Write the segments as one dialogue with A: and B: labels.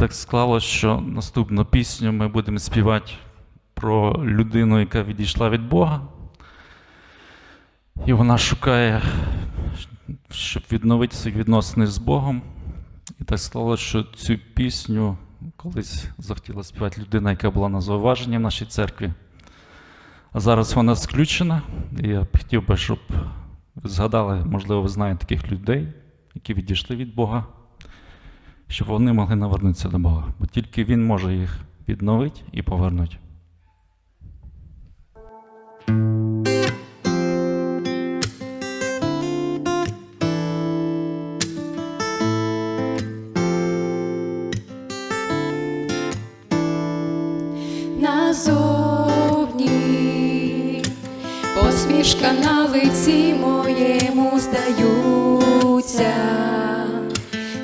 A: так склалося, що наступну пісню ми будемо співати про людину, яка відійшла від Бога. І вона шукає, щоб відновити свої відносини з Богом. І так склалося, що цю пісню колись захотіла співати людина, яка була на зауваженні в нашій церкві. А зараз вона включена. І я б хотів би, щоб ви згадали, можливо, ви знаєте таких людей, які відійшли від Бога, щоб вони могли навернутися до Бога. Бо тільки Він може їх відновити і повернути.
B: назовні, посмішка на лиці моєму здаються,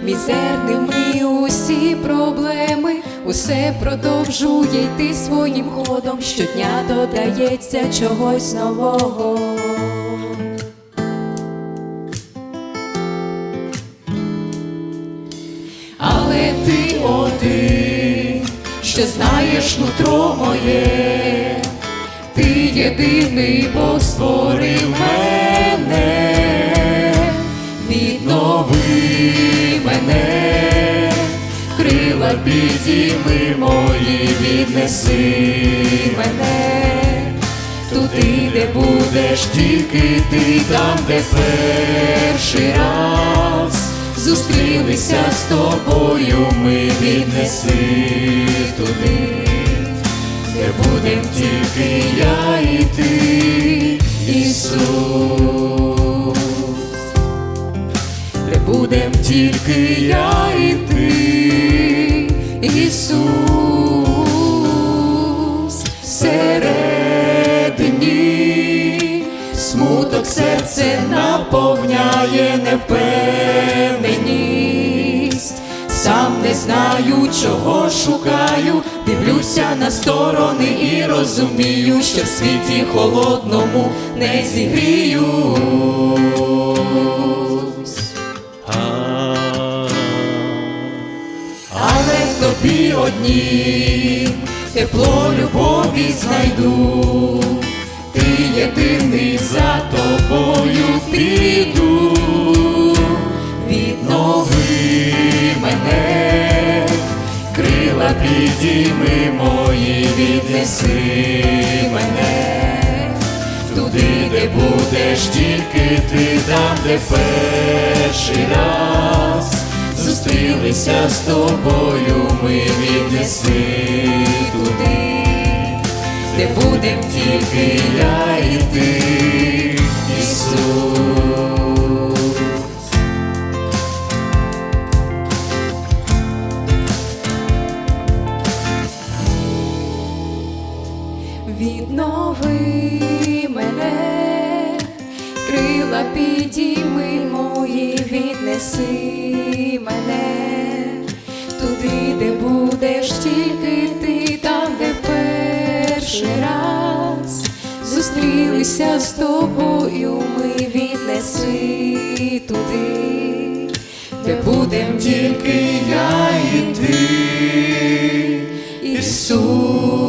B: мізерними усі проблеми, усе продовжує йти своїм ходом, щодня додається чогось нового. Але ти один, що знаєш нутро моє, ти єдиний Бог створив мене, крила підійми мої, віднеси мене. Туди, де будеш тільки ти, там, де перший раз. Зустрілися з тобою, ми віднеси туди, де будем тільки я і ти, Ісус, де будем тільки я і ти, Ісус, всередині смуток серце наповняє невпевненість. Сам не знаю, чого шукаю, дивлюся на сторони і розумію, що в світі холодному не зігріюсь. Однім тепло любові знайду, ти єдиний за тобою піду, віднови мене, крила підійми мої, віднеси мене. Туди, де будеш тільки ти, там, де перший раз зустрілися з тобою, ми віднеси туди, де будем тільки я і ти, Ісус. Віднови мене, крила підійми мої, віднеси зустрілися з тобою, ми віднеси туди, де будем тільки я і ти, Ісус.